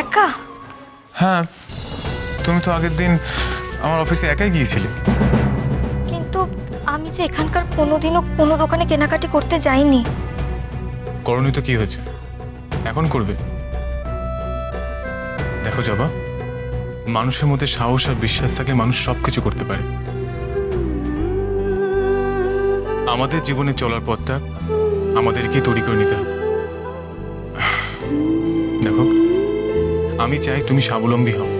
একা? হ্যাঁ তুমি তো আগের দিন আমার অফিসে একাই গিয়েছিলে। কিন্তু আমি যে এখানকার কোনোদিনও কোনো দোকানে কেনাকাটি করতে যাইনি। করণী তো কি হয়েছে? এখন করবে? দেখো জবা মানুষের মধ্যে সাহস আর বিশ্বাস থাকলে মানুষ সব কিছু করতে পারে। আমাদের জীবনে চলার পথটা আমাদেরকেই তৈরি করে নিতে হবে। দেখো। আমি চাই তুমি স্বাবলম্বী হও।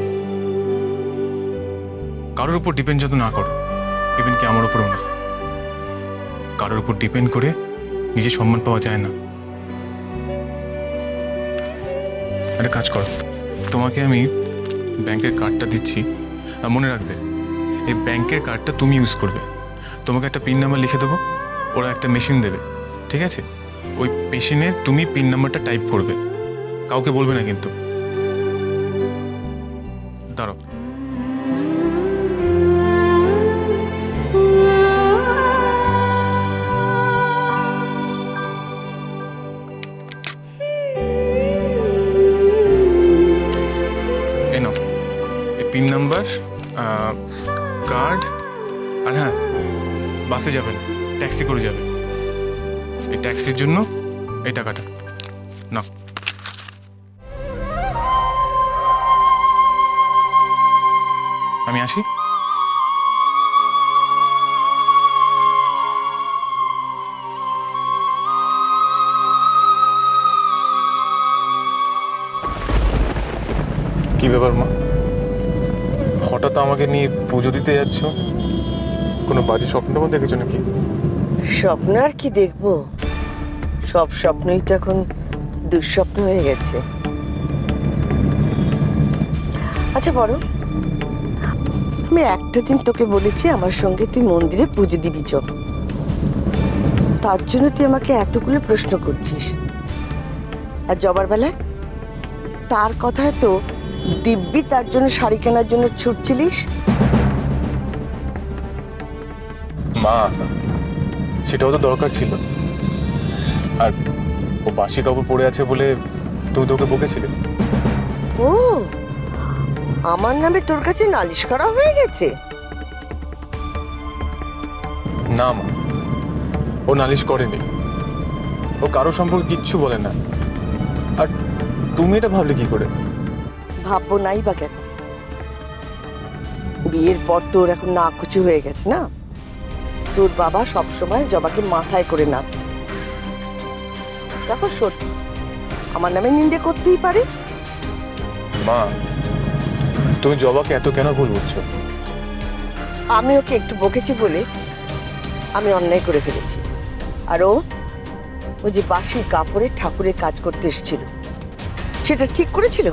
কারোর উপর ডিপেন্ড যাতে না করো ইভেন কি আমার উপরও না। কারোর উপর ডিপেন্ড করে নিজের সম্মান পাওয়া যায় না। একটা কাজ করো, তোমাকে আমি ব্যাংকের কার্ডটা দিচ্ছি মনে রাখবে, এই ব্যাংকের কার্ডটা তুমি ইউজ করবে। তোমাকে একটা পিন নাম্বার লিখে দেবো, ওরা একটা মেশিন দেবে, ঠিক আছে? ওই মেশিনে তুমি পিন নাম্বারটা টাইপ করবে। কাউকে বলবে না কিন্তু। এই পিন নাম্বার কার্ড আর হ্যাঁ বাসে যাবেন ট্যাক্সি করে যাবে। এই ট্যাক্সির জন্য এই টাকাটা। নাও। আসি। কি ব্যাপার মা? হঠাৎ আমাকে নিয়ে পুজো দিতে যাচ্ছ? কোনো বাজে স্বপ্ন দেখেছ নাকি? স্বপ্ন আর কি দেখব? সব স্বপ্নই তো এখন দুঃস্বপ্ন হয়ে গেছে। আচ্ছা বড় আমি একটা দিন তোকে বলেছি আমার সঙ্গে তুই মন্দিরে পুজো দিবি চ। তার জন্য তুই আমাকে এতগুলো প্রশ্ন করছিস। আর জবার বেলায়? তার কথায় তো দিব্যি তার জন্য শাড়ি কেনার জন্য ছুটছিলিস? মা সেটাও তো দরকার ছিল। আর ও বাসি কাপড় পরে আছে বলে তুমি তো ওকে বকেছিলে। ও! আমার নামে তোর কাছে নালিশ করা হয়ে গেছে? না মা। ও নালিশ করেনি। ও কারও সম্পর্কে কিচ্ছু বলে না। আর তুমি এটা ভাবলে কি করে? ভাববো নাই বা কেন? বিয়ের পর তোর এখন না কুচু হয়ে গেছে না? তোর বাবা সবসময় জবাকে মাথায় করে নাচছে। দেখো সত্যি আমার নামে নিন্দে করতেই পারে? মা তুমি জবাকে এত কেন ভুল বুঝছ? আমি ওকে একটু বকেছি বলে আমি অন্যায় করে ফেলেছি। আর ও ও যে বাসি কাপড়ে ঠাকুরের কাজ করতে এসেছিল, সেটা ঠিক করেছিল?